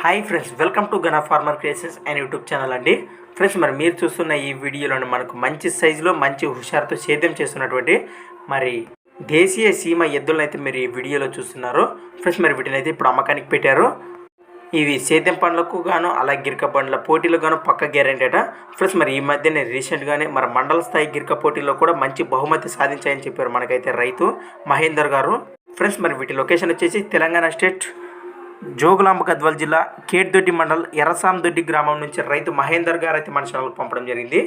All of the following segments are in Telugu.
Hi friends welcome to Gana farmer creations and YouTube channel అండి. ఫ్రెండ్స్ మరి మీరు చూస్తున్న ఈ వీడియోలోని మనకు మంచి సైజులో మంచి హుషారుతో సేద్యం చేస్తున్నటువంటి మరి దేశీయ సీమ ఎద్దులను అయితే మీరు ఈ వీడియోలో చూస్తున్నారు. ఫ్రెండ్స్ మరి వీటిని అయితే ఇప్పుడు అమ్మకానికి పెట్టారు. ఇవి సేద్యం పనులకు గాను అలాగే గిరిక పండ్ల పోటీలకు గాను పక్క గ్యారెంటీ అట ఫ్రెండ్స్ మరి ఈ మధ్యనే రీసెంట్గానే మరి మండల స్థాయి గిరిక పోటీల్లో కూడా మంచి బహుమతి సాధించాయని చెప్పారు మనకైతే రైతు మహేందర్ గారు. ఫ్రెండ్స్ మరి వీటి లొకేషన్ వచ్చేసి తెలంగాణ స్టేట్ జోగులాంబ గద్వాల్ జిల్లా కేట్దొడ్డి మండల్ ఎర్రసాందొడ్డి గ్రామం నుంచి రైతు మహేందర్ గారు అయితే మన ఛానల్కి పంపడం జరిగింది.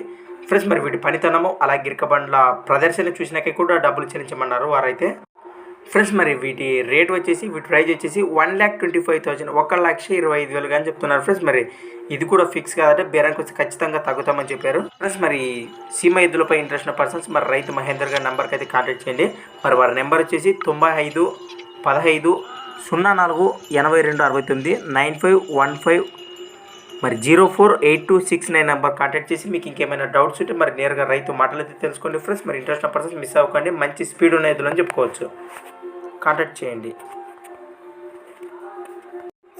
ఫ్రెండ్స్ మరి వీటి పనితనము అలాగే గిరికబండ్ల ప్రదర్శన చూసినాక కూడా డబ్బులు చెల్లించమన్నారు వారైతే. ఫ్రెండ్స్ మరి వీటి రేట్ వచ్చేసి వీటి ప్రైజ్ వచ్చేసి one lakh twenty five thousand ఒక లక్ష ఇరవై ఐదు వేలు కానీ చెప్తున్నారు ఫ్రెండ్స్. మరి ఇది కూడా ఫిక్స్ కాదంటే బేరానికి వచ్చి ఖచ్చితంగా తగ్గుతామని చెప్పారు. ఫ్రెండ్స్ మరి సీమ ఎద్దులపై ఇంట్రెస్ట్ ఉన్న పర్సన్స్ మరి రైతు మహేందర్ గారి నెంబర్కి అయితే కాంటాక్ట్ చేయండి. మరి వారి నెంబర్ వచ్చేసి తొంభై ఐదు పదహైదు సున్నా నాలుగు ఎనభై రెండు అరవై తొమ్మిది నైన్ ఫైవ్ వన్ ఫైవ్. మరి zero four eight two six nine number contact చేసి మీకు ఇంకేమైనా డౌట్స్ ఉంటే మరి నేరుగా రైతు మాటలైతే తెలుసుకోండి ఫ్రెండ్స్. మరి ఇంట్రెస్ట్ ఉన్న పర్సన్స్ మిస్ అవ్వకండి. మంచి స్పీడ్ ఉన్న ఎద్దులని చెప్పుకోవచ్చు. కాంటాక్ట్ చేయండి.